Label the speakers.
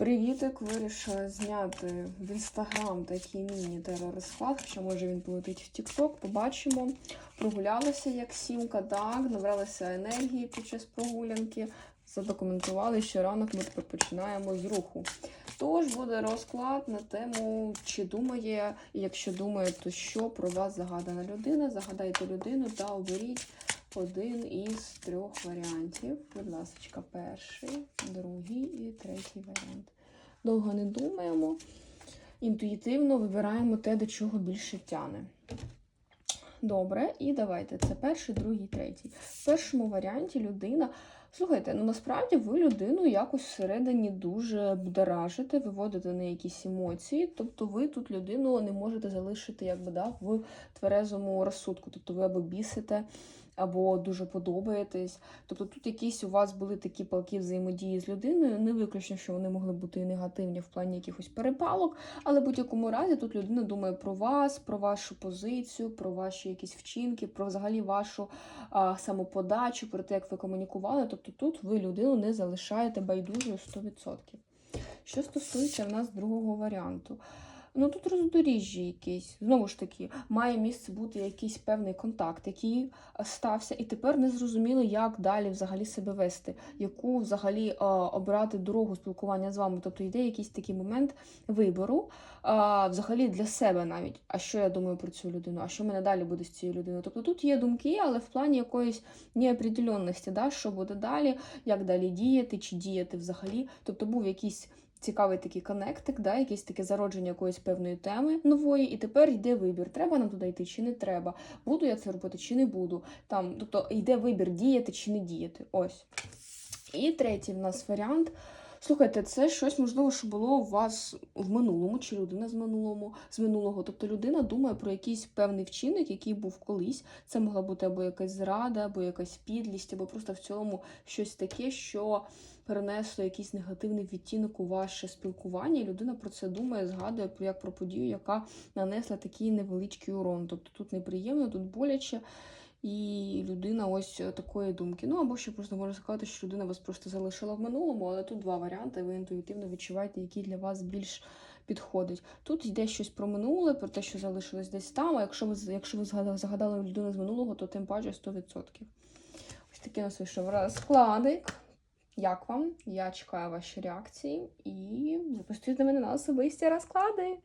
Speaker 1: Привітик, вирішила зняти в інстаграм такий міні-теророзклад, хоча може він полетить в Тікток. Побачимо. Прогулялася як сімка, так, набралася енергії під час прогулянки. Задокументували, що ранок ми тепер починаємо з руху. Тож буде розклад на тему, чи думає, і якщо думає, то що про вас загадана людина. Загадайте людину та оберіть один із трьох варіантів. Будь ласка, перший, другий і третій варіант. Довго не думаємо, інтуїтивно вибираємо те, до чого більше тяне. Добре, і давайте. Це перший, другий, третій. В першому варіанті людина. Слухайте, ну насправді ви людину якось всередині дуже будоражите, виводите на якісь емоції. Тобто ви тут людину не можете залишити якби, да, в тверезому розсудку. Тобто ви або бісите, або дуже подобаєтесь. Тобто тут якісь у вас були такі палки взаємодії з людиною. Не виключно, що вони могли бути негативні в плані якихось перепалок, але в будь-якому разі тут людина думає про вас, про вашу позицію, про ваші якісь вчинки, про взагалі вашу а, самоподачу, про те, як ви комунікували. Тобто тут ви людину не залишаєте байдужою 100%. Що стосується в нас другого варіанту. Ну тут роздоріжжя якесь. Знову ж таки, має місце бути якийсь певний контакт, який е, стався, і тепер не зрозуміло, як далі взагалі себе вести, яку взагалі е, обрати дорогу спілкування з вами. Тобто йде якийсь такий момент вибору, е, взагалі для себе навіть. А що я думаю про цю людину? А що мене далі буде з цією людиною? Тобто тут є думки, але в плані якоїсь неопределенності, да, що буде далі, як далі діяти, чи діяти взагалі. Тобто був якийсь цікавий такий коннектик, да, якесь таке зародження якоїсь певної теми нової, і тепер йде вибір. Треба нам туди йти чи не треба. Буду я це робити чи не буду. Там, Тобто йде вибір діяти чи не діяти. Ось. І третій в нас варіант. Слухайте, це щось можливо, що було у вас в минулому, чи людина з минулому, з минулого. Тобто людина думає про якийсь певний вчинок, який був колись. Це могла бути або якась зрада, або якась підлість, або просто в цілому щось таке, що перенесло якийсь негативний відтінок у ваше спілкування. І людина про це думає, згадує як про подію, яка нанесла такий невеличкий урон. Тобто тут неприємно, тут боляче. І людина ось такої думки. Ну або ще просто можна сказати, що людина вас просто залишила в минулому, але тут два варіанти. Ви інтуїтивно відчуваєте, який для вас більш підходить. Тут йде щось про минуле, про те, що залишилось десь там. А якщо ви якщо ви загадали людину з минулого, то тим паче 100%. Ось такий у нас вийшов розкладик. Як вам? Я чекаю ваші реакції і запустіть на мене на особисті розклади.